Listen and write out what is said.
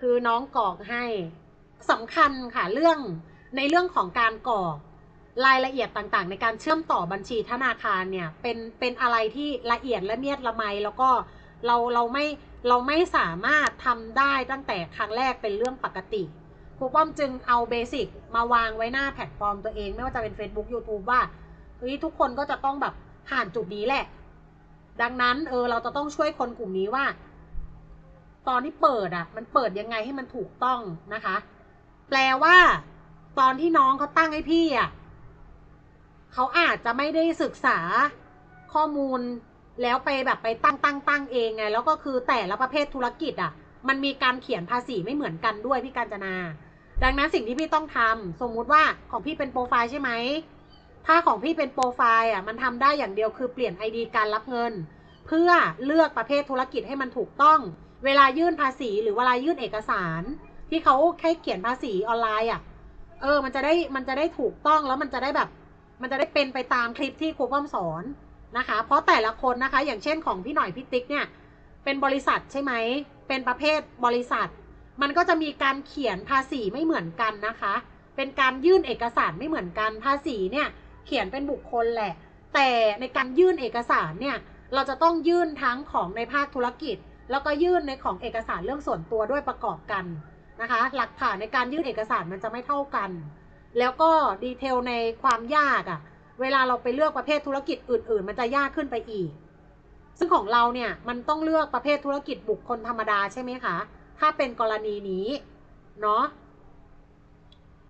คือน้องกรอกให้สำคัญค่ะเรื่องในเรื่องของการกรอกรายละเอียดต่างๆ ในการเชื่อมต่อบัญชีธนาคารเนี่ยเป็นเป็นอะไรที่ละเอียดและเมียดละไมแล้วก็เราเราไม่เราไม่สามารถทำได้ตั้งแต่ครั้งแรกเป็นเรื่องปกติครูป้อมจึงเอาเบสิกมาวางไว้หน้าแพลตฟอร์มตัวเอง ไม่ว่าจะเป็น Facebook YouTube ว่าเฮ้ยทุกคนก็จะต้องแบบผ่านจุดนี้แหละ ดังนั้นเออเราจะต้องช่วยคนกลุ่มนี้ว่า ตอนที่เปิดอะ มันเปิดยังไงให้มันถูกต้องนะคะ แปลว่า ตอนที่น้องเขาตั้งให้พี่อะเขาอาจจะไม่ได้ศึกษาข้อมูลแล้วไปแบบไปตั้งตั้งตั้งเองไง แล้วก็คือแต่ละประเภทธุรกิจอะ มันมีการเขียนภาษีไม่เหมือนกันด้วยพี่การจนา ดังนั้นสิ่งที่พี่ต้องทำสมมุติว่าของพี่เป็นโปรไฟล์ใช่ไหมถ้าของพี่เป็นโปรไฟล์อะมันทำได้อย่างเดียวคือเปลี่ยน ID การรับเงิน เพื่อเลือกประเภทธุรกิจให้มันถูกต้อง เวลายื่นภาษีหรือเวลายื่นเอกสาร ที่เขาแค่เขียนภาษีออนไลน์อะ เออ มันจะได้มันจะได้ถูกต้องแล้วมันจะได้แบบ มันจะได้เป็นไปตามคลิปที่ครูป้อมสอนนะคะ เพราะแต่ละคนนะคะ อย่างเช่นของพี่หน่อยพี่ติ๊กเนี่ย เป็นบริษัทใช่ไหม เป็นประเภทบริษัท มันก็จะมีการเขียนภาษีไม่เหมือนกันนะคะ เป็นการยื่นเอกสารไม่เหมือนกัน ภาษีเนี่ย เขียนเป็นบุคคลแหละ แต่ในการยื่นเอกสารเนี่ย เราจะต้องยื่นทั้งของในภาคธุรกิจ แล้วก็ยื่นในของเอกสารเรื่องส่วนตัวด้วยประกอบกันนะคะ หลักฐานในการยื่นเอกสารมันจะไม่เท่ากัน แล้วก็ดีเทลในความยากอะ่ะ เวลาเราไปเลือกประเภทธุรกิจอื่น ๆ มันจะยากขึ้นไปอีก ซึ่งของเราเนี่ยมันต้องเลือกประเภทธุรกิจบุคคลธรรมดาใช่ไหมคะ ถ้าเป็นกรณีนี้เนาะ